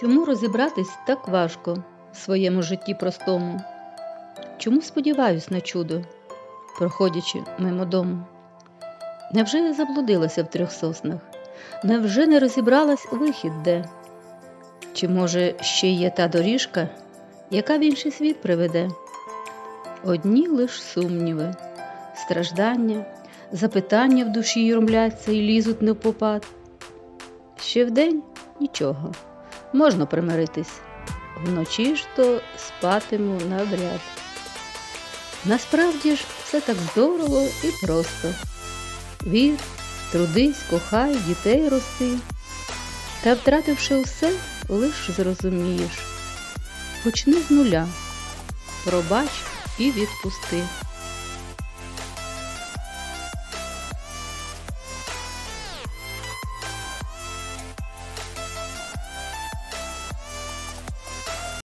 Чому розібратись так важко в своєму житті простому? Чому сподіваюсь на чудо, проходячи мимо дому? Невже я заблудилася в трьох соснах? Невже не розібралась вихід де? Чи, може, ще є та доріжка, яка в інший світ приведе? Одні лиш сумніви, страждання, запитання в душі юрмляться і лізуть невпопад. Ще вдень нічого, можна примиритись, вночі ж то спатиму навряд. Насправді ж все так здорово і просто. Вір, трудись, кохай, дітей рости, та втративши все, лиш зрозумієш. Почни з нуля, пробач і відпусти.